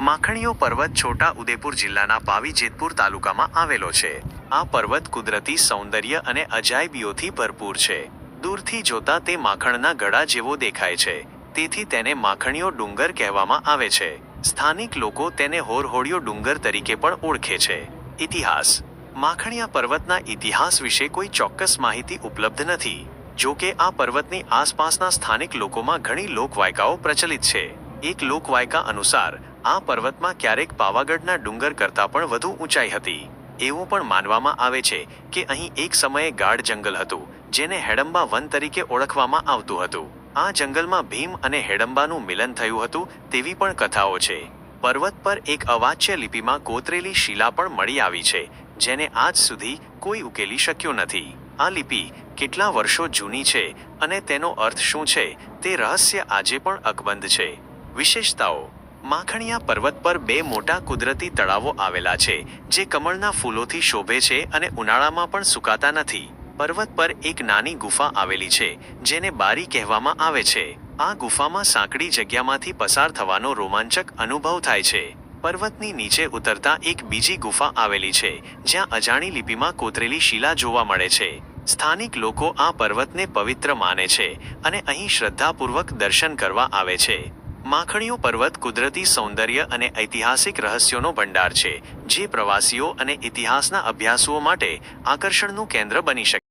માખણીયો પર્વત છોટા ઉદેપુર જિલ્લાના પાવી જેતપુર તાલુકામાં આવેલો છે. આ પર્વત કુદરતી સૌંદર્ય અને અજાયબીઓથી ભરપૂર છે. દૂરથી જોતા તે માખણના ગળા જેવો દેખાય છે. તેથી તેને માખણીયો ડુંગર કહેવામાં આવે છે. સ્થાનિક લોકો તેને હોરહોડિયો ડુંગર તરીકે પણ ઓળખે છે. ઇતિહાસ. માખણીયા પર્વતના ઇતિહાસ વિશે કોઈ ચોક્કસ માહિતી ઉપલબ્ધ નથી. જો કે આ પર્વતની આસપાસના સ્થાનિક લોકોમાં ઘણી લોકવાયકાઓ પ્રચલિત છે. એક લોકવાયકા અનુસાર આ પર્વતમાં ક્યારેક પાવાગઢના ડુંગર કરતાં પણ વધુ ઊંચાઈ હતી. એવું પણ માનવામાં આવે છે કે અહીં એક સમયે ગાઢ જંગલ હતું, જેને હેડમ્બા વન તરીકે ઓળખવામાં આવતું હતું. આ જંગલમાં ભીમ અને હેડમ્બાનું મિલન થયું હતું તેવી પણ કથાઓ છે. પર્વત પર એક અવાચ્ય લિપિમાં કોતરેલી શિલા પણ મળી આવી છે, જેને આજ સુધી કોઈ ઉકેલી શક્યું નથી. આ લિપિ કેટલા વર્ષો જૂની છે અને તેનો અર્થ શું છે તે રહસ્ય આજે પણ અકબંધ છે. વિશેષતાઓ. માખણીયા પર્વત પર બે મોટા કુદરતી તળાવો આવેલા છે, જે કમળના ફૂલોથી શોભે છે અને ઉનાળામાં પણ સુકાતા નથી. પર્વત પર એક નાની ગુફા આવેલી છે, જેને બારી કહેવામાં આવે છે. આ ગુફામાં સાંકડી જગ્યામાંથી પસાર થવાનો રોમાંચક અનુભવ થાય છે. પર્વતની નીચે ઉતરતા એક બીજી ગુફા આવેલી છે, જ્યાં અજાણી લિપિમાં કોતરેલી શિલા જોવા મળે છે. સ્થાનિક લોકો આ પર્વતને પવિત્ર માને છે અને અહીં શ્રદ્ધાપૂર્વક દર્શન કરવા આવે છે. માખણીયો પર્વત કુદરતી સૌંદર્ય અને ઐતિહાસિક રહસ્યોનો ભંડાર છે, જે પ્રવાસીઓ અને ઇતિહાસના અભ્યાસુઓ માટે આકર્ષણનું કેન્દ્ર બની શકે